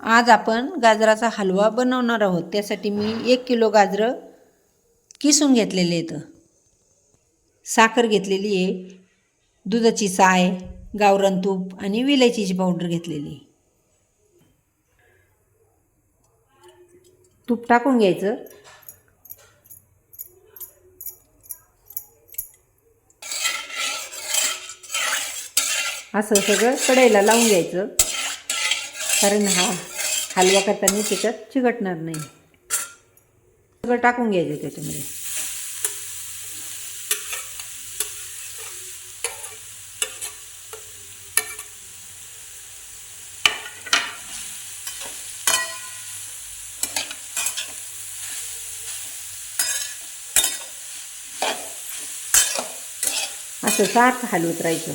आज आपण गाजराचा हलवा बनवणार आहोत. त्यासाठी मी एक किलो गाजरं किसून घेतलेले आहेत. साखर घेतलेली आहे. दुधाची साय गावरान तूप आणि विलायचीची पावडर घेतलेली तूप टाकून घ्यायचं. असं सगळं कढईला लावून घ्यायचं. कारण हा हलवा करताना त्याच्यात चिकटणार नाही. सगळं टाकून घ्यायचं त्याच्यामध्ये. असं सारखं हलवत राहायचं.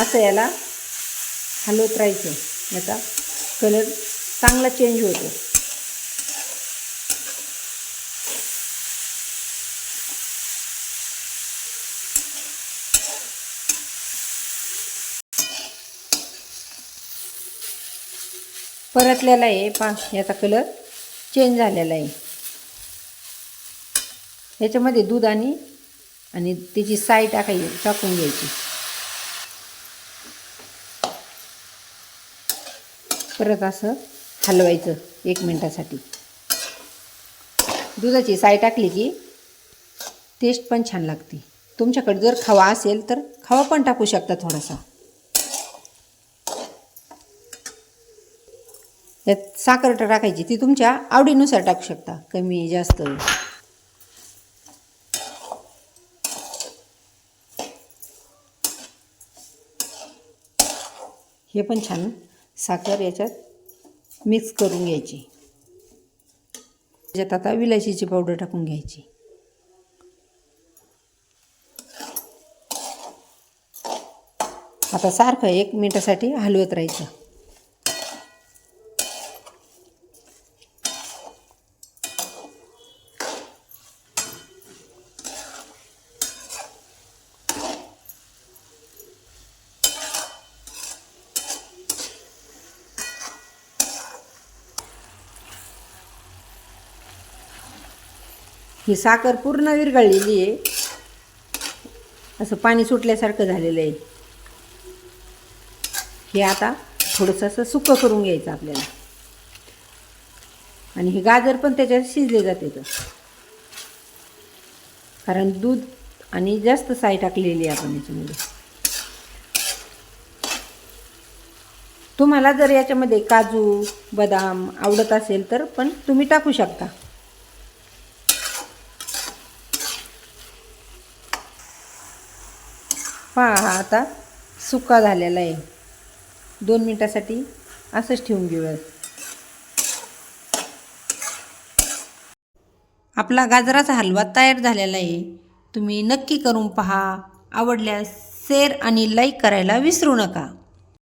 असं याला हलवत राहायचं. याचा कलर चांगला चेंज होतो. परतलेला आहे. पा याचा कलर चेंज झालेला आहे. याच्यामध्ये दूध आणि आणि त्याची साय टाकायची टाकून घ्यायची. परत असं हलवायचं एक मिनटासाठी. दुधाची साय टाकली की टेस्ट पण छान लागते. तुमच्याकडे जर खवा असेल तर खवा पण टाकू शकता थोडासा. यात साखर टाकायची ती तुमच्या आवडीनुसार टाकू शकता कमी जास्त. हे पण छान साखर याच्यात मिक्स करून घ्यायची. त्याच्यात आता विलायचीची पावडर टाकून घ्यायची. आता सारखं एक मिनटासाठी हलवत राहायचं. ही साखर पूर्ण विरघळलेली आहे. असं पाणी सुटल्यासारखं झालेलं आहे. हे आता थोडंसं असं सुकं करून घ्यायचं आपल्याला. आणि हे गाजर पण त्याच्यात शिजले जाते तर. कारण दूध आणि जास्त साय टाकलेली आहे आपण याच्यामध्ये. तुम्हाला जर याच्यामध्ये काजू बदाम आवडत असेल तर पण तुम्ही टाकू शकता. पहा हा आता सुका झालेला आहे. दोन मिनटासाठी असंच ठेवून घेऊया. आपला गाजराचा हलवा तयार झालेला आहे. तुम्ही नक्की करून पहा. आवडल्यास शेअर आणि लाईक करायला विसरू नका.